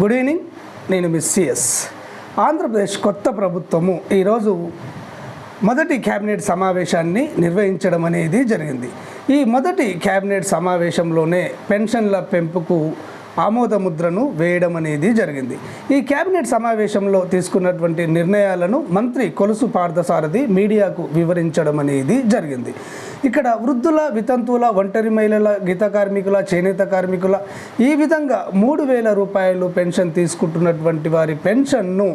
Good evening నేను miss CS Andhra Pradesh కొత్త ప్రభుత్వము ఈరోజు మొదటి క్యాబినెట్ సమావేశాన్ని నిర్వహించడం అనేది జరిగింది. ఈ మొదటి క్యాబినెట్ సమావేశంలోనే పెన్షన్ల పెంపుకు ఆమోద ముద్రను వేయడం అనేది జరిగింది. ఈ కేబినెట్ సమావేశంలో తీసుకున్నటువంటి నిర్ణయాలను మంత్రి కొలుసు పార్థసారథి మీడియాకు వివరించడం అనేది జరిగింది. ఇక్కడ వృద్ధుల వితంతువుల ఒంటరి మహిళల గీత కార్మికుల చేనేత కార్మికుల ఈ విధంగా మూడు వేల రూపాయలు పెన్షన్ తీసుకుంటున్నటువంటి వారి పెన్షన్ను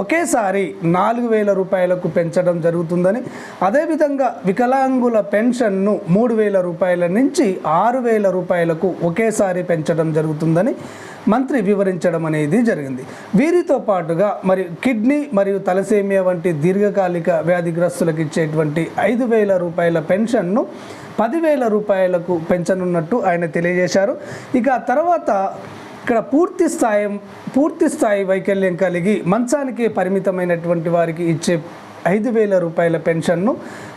ఒకేసారి నాలుగు వేల రూపాయలకు పెంచడం జరుగుతుందని అదేవిధంగా వికలాంగుల పెన్షన్ను మూడు వేల రూపాయల నుంచి ఆరు వేల రూపాయలకు ఒకేసారి పెంచడం జరుగుతుందని మంత్రి వివరించడం అనేది జరిగింది. వీరితో పాటుగా మరి కిడ్నీ మరియు తలసేమియా వంటి దీర్ఘకాలిక వ్యాధిగ్రస్తులకు ఇచ్చేటువంటి ఐదు వేల రూపాయల పెన్షన్ను పదివేల రూపాయలకు పెంచనున్నట్టు ఆయన తెలియజేశారు. ఇక తర్వాత ఇక్కడ పూర్తి స్థాయి పూర్తి స్థాయి వైకల్యం కలిగి మంచానికి పరిమితమైనటువంటి వారికి ఇచ్చే ఐదు వేల రూపాయల పెన్షన్ను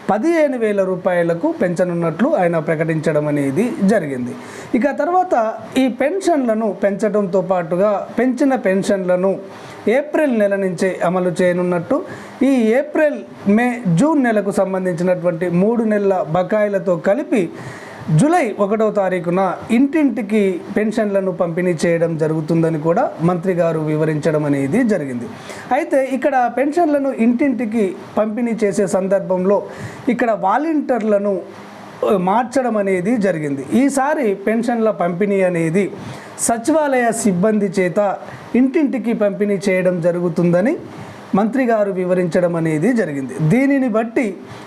పదిహేను వేల రూపాయలకు పెంచనున్నట్లు ఆయన ప్రకటించడం అనేది జరిగింది. ఇక తర్వాత ఈ పెన్షన్లను పెంచడంతో పాటుగా పెంచిన పెన్షన్లను ఏప్రిల్ నెల నుంచే అమలు చేయనున్నట్టు ఈ ఏప్రిల్ మే జూన్ నెలకు సంబంధించినటువంటి మూడు నెలల బకాయిలతో కలిపి జూలై ఒకటవ తారీఖున ఇంటింటికి పెన్షన్లను పంపిణీ చేయడం జరుగుతుందని కూడా మంత్రి గారు వివరించడం అనేది జరిగింది. అయితే ఇక్కడ పెన్షన్లను ఇంటింటికి పంపిణీ చేసే సందర్భంలో ఇక్కడ వాలంటీర్లను మార్చడం అనేది జరిగింది. ఈసారి పెన్షన్ల పంపిణీ అనేది సచివాలయ సిబ్బంది చేత ఇంటింటికి పంపిణీ చేయడం జరుగుతుందని మంత్రి గారు వివరించడం అనేది జరిగింది. దీనిని బట్టి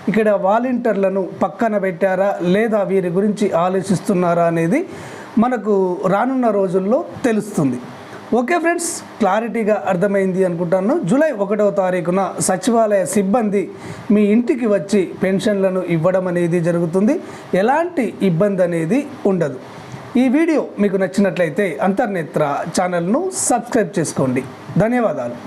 ఇక్కడ వాలంటీర్లను పక్కన పెట్టారా లేదా వీరి గురించి ఆలోచిస్తున్నారా అనేది మనకు రానున్న రోజుల్లో తెలుస్తుంది. ఓకే ఫ్రెండ్స్ క్లారిటీగా అర్థమైంది అనుకుంటాను. జూలై ఒకటవ తారీఖున సచివాలయ సిబ్బంది మీ ఇంటికి వచ్చి పెన్షన్లను ఇవ్వడం అనేది జరుగుతుంది. ఎలాంటి ఇబ్బంది అనేది ఉండదు. ఈ వీడియో మీకు నచ్చినట్లయితే అంతర్నేత్ర ఛానల్ను సబ్స్క్రైబ్ చేసుకోండి. ధన్యవాదాలు.